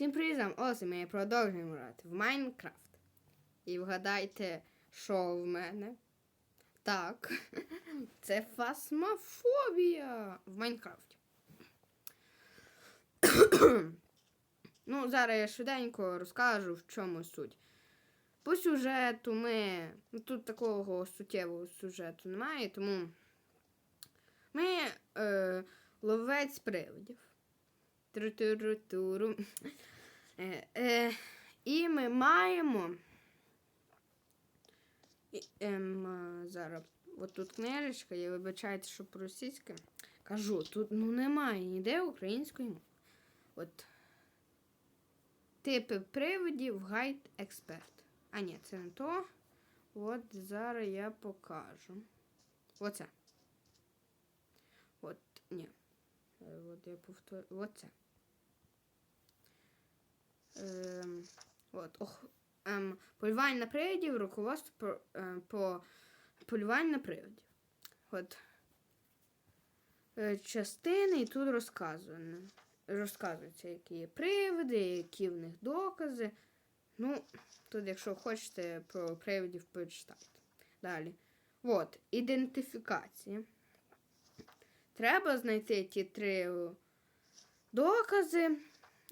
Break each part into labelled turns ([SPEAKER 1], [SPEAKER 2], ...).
[SPEAKER 1] Всім привіт, Ось ми продовжуємо грати в Майнкрафт. І вгадайте, що в мене? Так, це фасмофобія в Майнкрафті. ну, зараз я швиденько розкажу, в чому суть. По сюжету ми. Ну, тут такого суттєвого сюжету немає, тому ми е, ловець привидів. Тру-туру-туру. Е, е, і ми маємо. І, е, зараз. От тут книжечка, я вибачайте, що по-російськи. Кажу, тут ну немає ніде української мови. От. Типи привидів, гайд експерт. А ні, це не то. От зараз я покажу. Оце. От, ні. Е, От я повторю. Оце. Ем, от, ох, ем, полювання на привидів, руководство по, е, по полюванню на привидів. От. Е, частини і тут розказано. Розказується, які є привиди, які в них докази. Ну, тут, якщо хочете про привидів, почитайте. Далі. От, ідентифікація. Треба знайти ті три докази.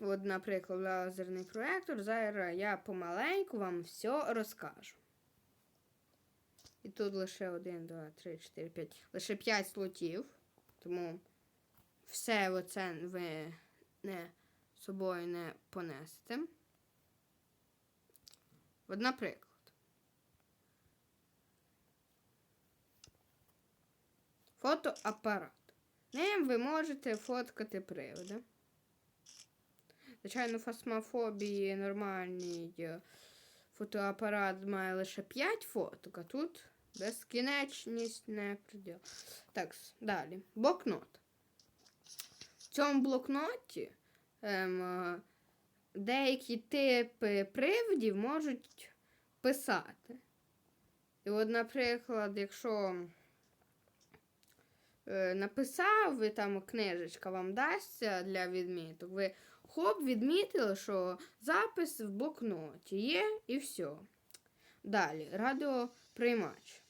[SPEAKER 1] От, наприклад, лазерний проектор. Зараз я помаленьку вам все розкажу. І тут лише 1, 2, 3, 4, 5. Лише 5 слотів. Тому все оце ви не собою не понесете. От, наприклад. Фотоапарат. Ним ви можете фоткати приводи. Звичайно, фасмофобії нормальний е, фотоапарат має лише 5 фоток, а тут безкінечність не приділ. Так, далі. Блокнот. В цьому блокноті ем, е, деякі типи привидів можуть писати. І от, наприклад, якщо написав, ви там книжечка вам дасться для відміток, ви хоп, відмітили, що запис в блокноті є і все. Далі, радіоприймач.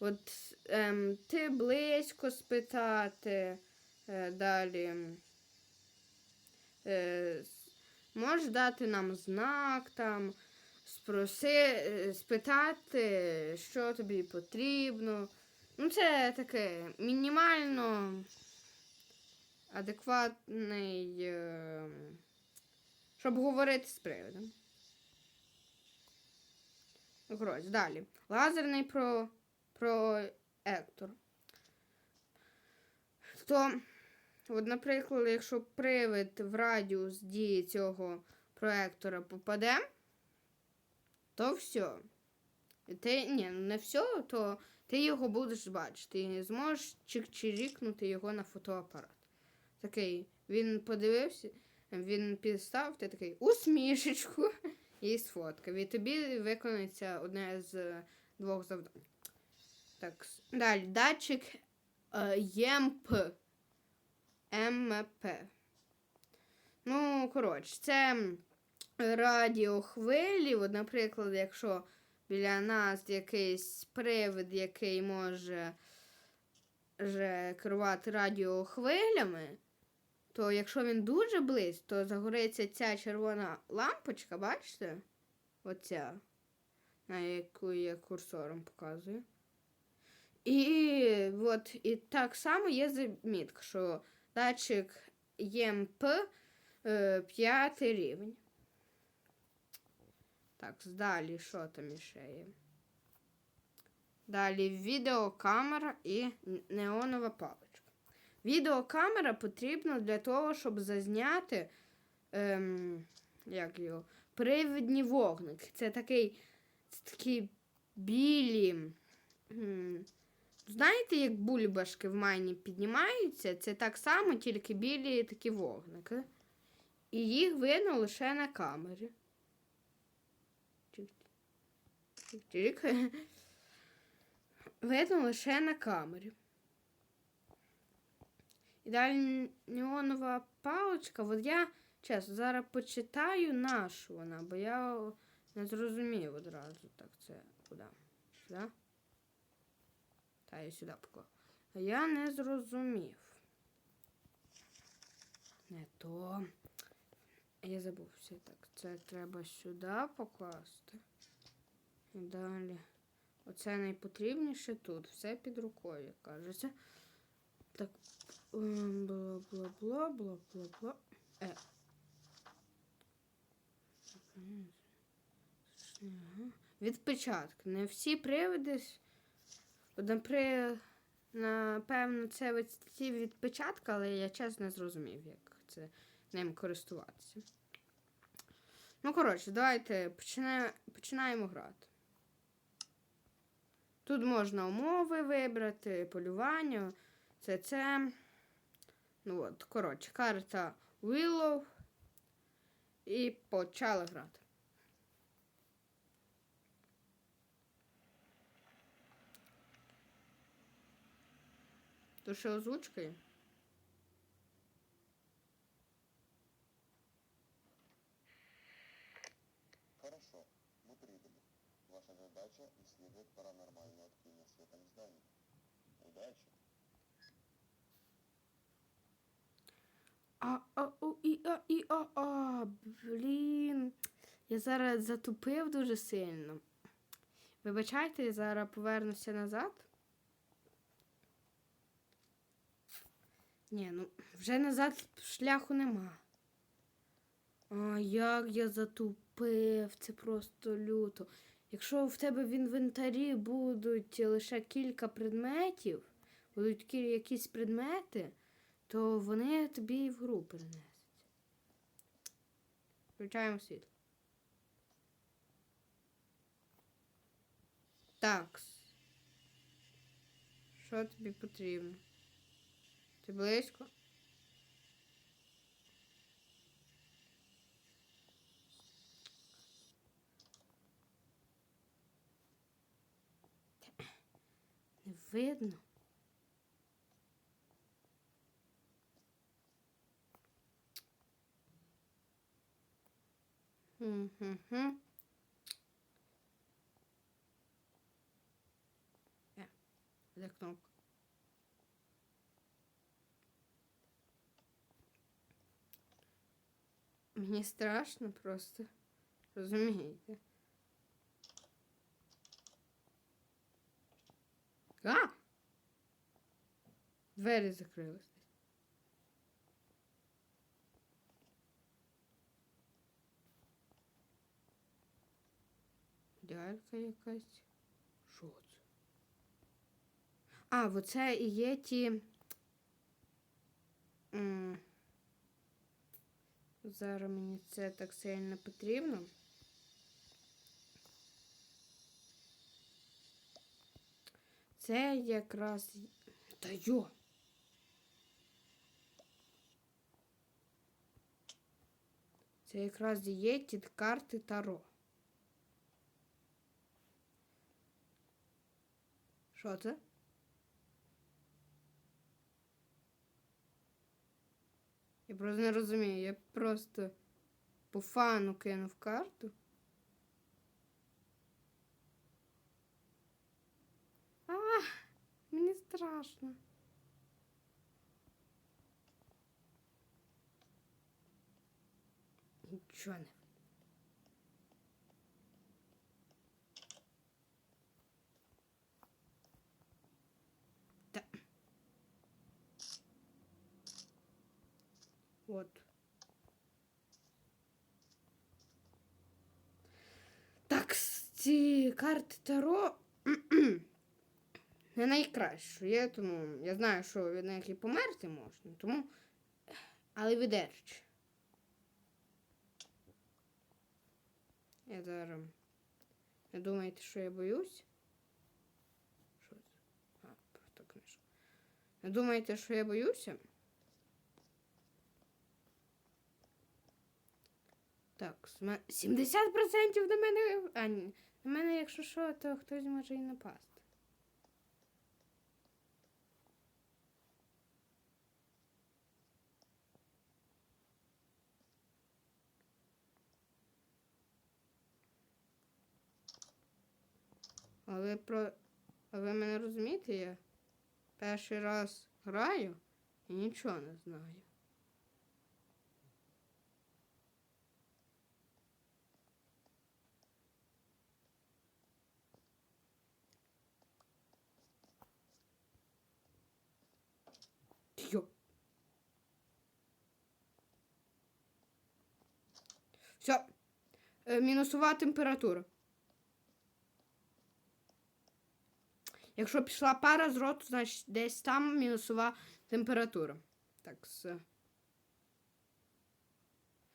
[SPEAKER 1] От ем, ти близько спитати, е, далі. Е, можеш дати нам знак там, спроси, е, спитати, що тобі потрібно. Ну, це таке мінімально адекватний, е, щоб говорити з приводом. Грозь. Далі. Лазерний про, проектор. То, от, наприклад, якщо привид в радіус дії цього проектора попаде, то все. І Ти, ні, не все, то ти його будеш бачити і зможеш чик-чирікнути його на фотоапарат. Такий, він подивився, він підстав, ти такий усмішечку і сфоткав. І тобі виконується одне з двох завдань. Так, далі. Датчик е, ЄМП. МП. Ну, коротше, це радіохвилі. От, наприклад, якщо біля нас якийсь привид, який може вже керувати радіохвилями, то якщо він дуже близько, то загориться ця червона лампочка, бачите? Оця, на яку я курсором показую. І от і так само є замітка, що датчик ЄМП е, п'ятий рівень. Так, далі що там іще є? Далі відеокамера і неонова паличка. Відеокамера потрібна для того, щоб зазняти ем, як його, привидні вогники. Це такий це такі білі. Знаєте, як бульбашки в майні піднімаються? Це так само, тільки білі такі вогники. І їх видно лише на камері. Чик-чик. Видно лише на камері. І далі неонова паличка. От я чесно, зараз почитаю нашу вона, бо я не зрозумів одразу. Так, це куди? Сюди? Та я сюди поклав. А я не зрозумів. Не то. Я забувся. Так, це треба сюди покласти. Далі. Оце найпотрібніше тут. Все під рукою, як кажеться. Так. ем, Бла бла бла бла бла бла. Е. Відпечаток. Не всі приводи. с- Напевно, це ці відпечатки, але я чесно зрозумів, як це ним користуватися. Ну, коротше, давайте почина... починаємо грати. Тут можна умови вибрати, полювання. Це це. Ну от, коротше, карта Willow. І почали грати. То ще озвучка
[SPEAKER 2] исследовать паранормальную активность в этом здании. Удачи!
[SPEAKER 1] А, а, у, і, а, і, а, а, блін. Я зараз затупив дуже сильно. Вибачайте, я зараз повернуся назад. Ні, ну вже назад шляху нема. А як я затупив, це просто люто. Якщо в тебе в інвентарі будуть лише кілька предметів, будуть якісь предмети, то вони тобі і в гру перенесуть. Включаємо світло. Так. Що тобі потрібно? Ти близько? Видно. Угу. Е, де кнопка? Мені страшно просто. Розумієте? А! Двері закрились. Лялька якась. Що це? А, оце і є ті. Зараз мені це так сильно потрібно. Це якраз. Та йо! Це якраз є ті карти Таро. Що це? Я просто не розумію. Я просто по фану кинув карту. А, мені страшно. Нічого не. Та. От. Так, с- ці карти Таро не найкраще. Я, тому, я знаю, що від і померти можна, тому. Але видержить. Я зараз. Не думаєте, що я боюсь? Що це? А, просто книжка. Не думаєте, що я боюся? Так, з ме- 70% на мене. А, ні. На мене, якщо що, то хтось може і напасти. А ви про. А ви мене розумієте? Я перший раз граю і нічого не знаю. Йо. Все. Мінусова температура. Якщо пішла пара з роту, значить десь там мінусова температура. Так, все.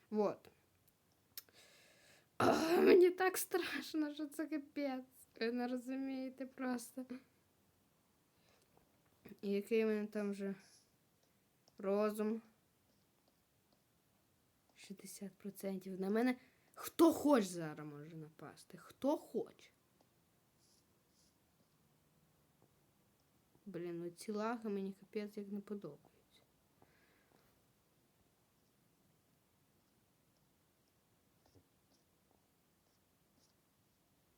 [SPEAKER 1] Вот. А, мені так страшно, що це капець. Ви не розумієте просто. І який в мене там вже розум. 60%. На мене хто хоче зараз може напасти. Хто хоче. Блін, ну ці лаги мені капець як не подобаються.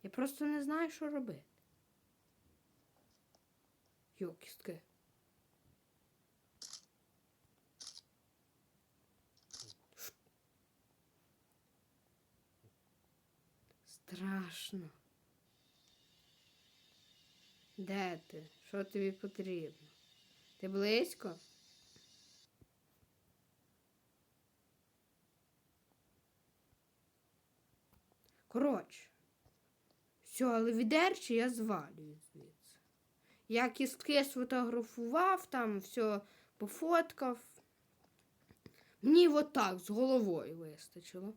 [SPEAKER 1] Я просто не знаю, що робити. Йокістки. Страшно. Де ти? Що тобі потрібно? Ти близько? Коротше. Все, але відерчі я звалюю звідси. Я кістки сфотографував, там все пофоткав. Мені отак з головою вистачило.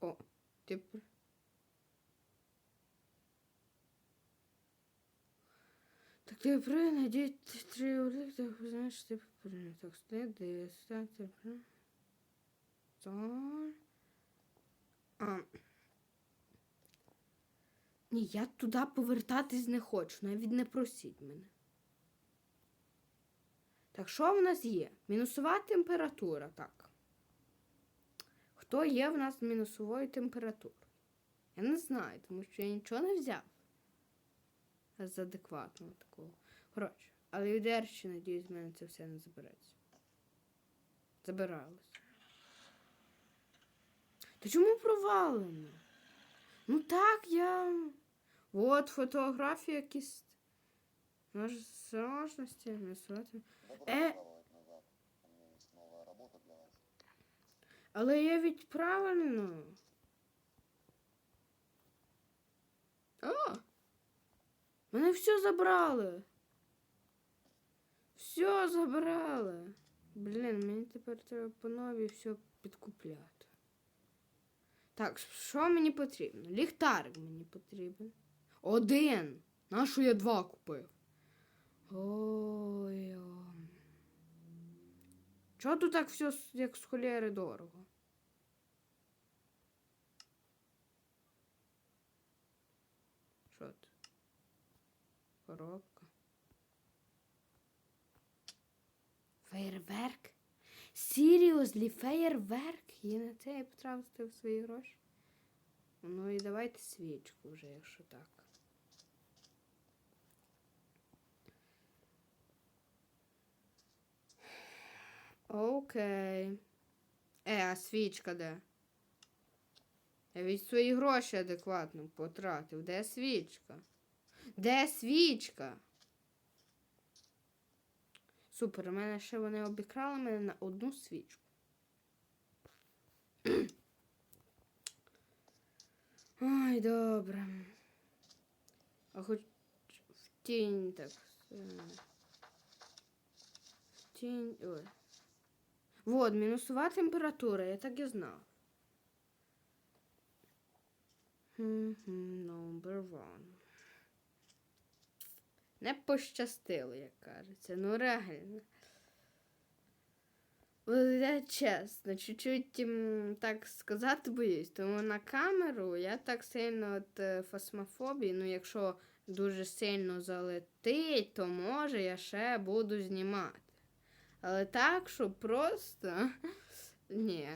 [SPEAKER 1] О, тепер. Так ти прийдіть три улик, так знаєш, ти прийняв. Так, сліди, стати, Так. А. Ні, я туди повертатись не хочу, навіть не просіть мене. Так, що в нас є? Мінусова температура, так. Хто є в нас з мінусовою температурою? Я не знаю, тому що я нічого не взяв. З адекватного такого. Коротше, але від надіюсь, в мене це все не забереться. Забиралось. Та чому провалено? Ну так, я. От фотографія якісь. Можливості, мінусувати.
[SPEAKER 2] Добро
[SPEAKER 1] Але я ведь правильно. А! Мене все забрали. Все забрали. Блін, мені тепер треба по новій все підкупляти. Так, що мені потрібно? Ліхтарик мені потрібен. Один. Нашу я два купив. Ой. Чого тут так все як з холєри дорого? Що це? Коробка. Феєрверк? Серйозлі, феєрверк? І на це я потратив свої гроші. Ну і давайте свічку вже, якщо так. Окей. Е, а свічка де? Я від свої гроші адекватно потратив. Де свічка? Де свічка? Супер, у мене ще вони обікрали мене на одну свічку. Ой, добре. А хоч в тінь так. е, В тінь. Ой. Вот, мінусова температура, я так і знав. Number one. Не пощастило, як кажеться. Ну реально. Я чесно, чуть-чуть так сказати боюсь, тому на камеру я так сильно от е, фасмофобії, ну якщо дуже сильно залетить, то може я ще буду знімати. Але так, що просто. Ні.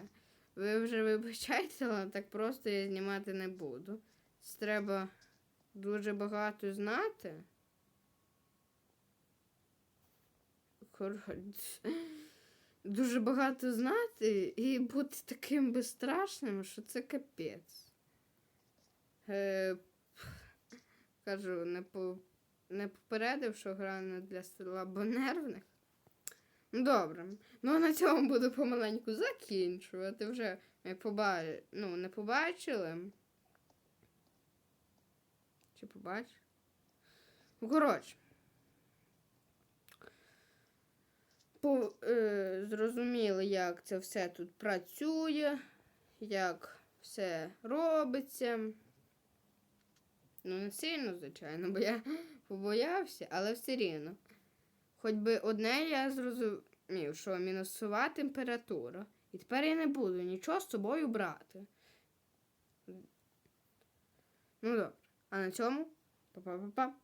[SPEAKER 1] Ви вже вибачайте, але так просто я знімати не буду. Це треба дуже багато знати. Дуже багато знати і бути таким безстрашним, що це капець. Е, кажу, не, по, не попередив, що гра не для слабонервних. Ну, добре. Ну, на цьому буду помаленьку закінчувати. Вже поба... ну, не побачили. Чи побачили? Ну, коротше. По, е, зрозуміли, як це все тут працює, як все робиться. Ну, не сильно, звичайно, бо я побоявся, але все рівно. Хоч би одне я зрозумів, що мінусова температура. І тепер я не буду нічого з собою брати. Ну добре. А на цьому па-па-па-па.